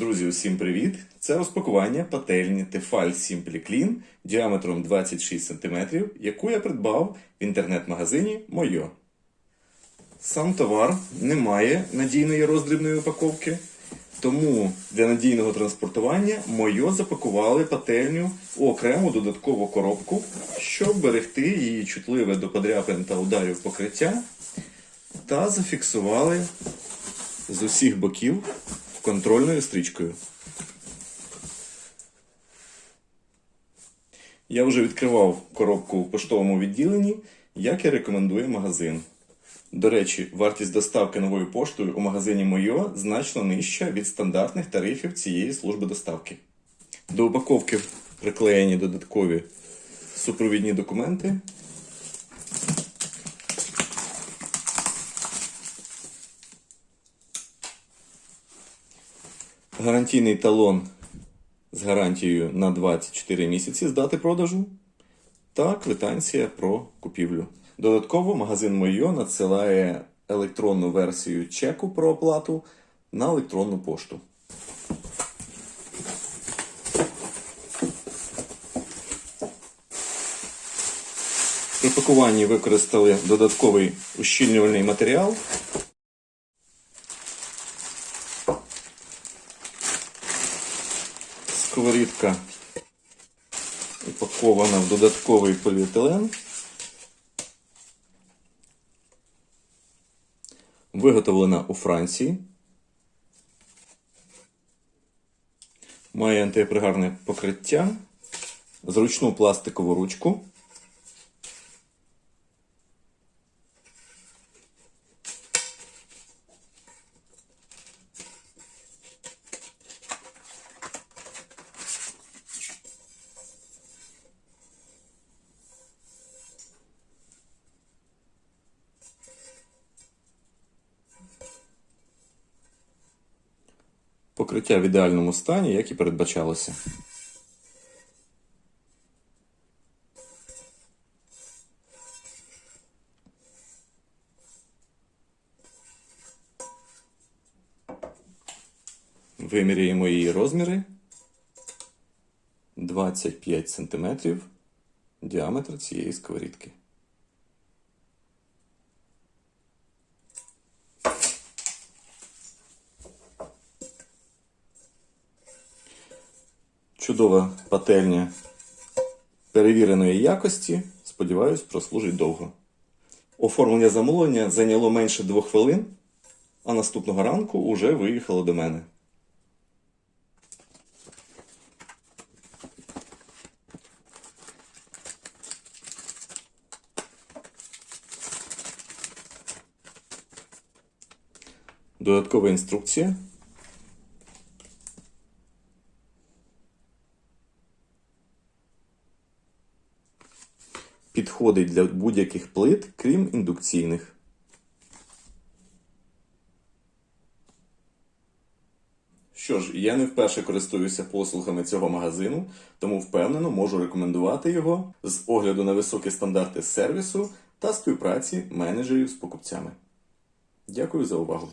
Друзі, усім привіт! Це розпакування пательні Tefal Simply Clean діаметром 26 см, яку я придбав в інтернет-магазині Мойо. Сам товар не має надійної роздрібної упаковки, тому для надійного транспортування Мойо запакували пательню у окрему додаткову коробку, щоб берегти її чутливе до подряпин та ударів покриття, та зафіксували з усіх боків контрольною стрічкою. Я вже відкривав коробку в поштовому відділенні, як і рекомендує магазин. До речі, вартість доставки новою поштою у магазині Мойо значно нижча від стандартних тарифів цієї служби доставки. До упаковки приклеєні додаткові супровідні документи. Гарантійний талон з гарантією на 24 місяці з дати продажу та квитанція про купівлю. Додатково магазин Мойо надсилає електронну версію чеку про оплату на електронну пошту. При пакуванні використали додатковий ущільнювальний матеріал. Сковорідка упакована в додатковий поліетилен. Виготовлена у Франції. Має антипригарне покриття, зручну пластикову ручку. Покриття в ідеальному стані, як і передбачалося. Виміряємо її розміри. 25 см діаметр цієї сковорідки. Чудова пательня перевіреної якості. Сподіваюсь, прослужить довго. Оформлення замовлення зайняло менше двох хвилин, а наступного ранку уже виїхало до мене. Додаткова інструкція. Підходить для будь-яких плит, крім індукційних. Що ж, я не вперше користуюся послугами цього магазину, тому впевнено можу рекомендувати його з огляду на високі стандарти сервісу та співпраці менеджерів з покупцями. Дякую за увагу.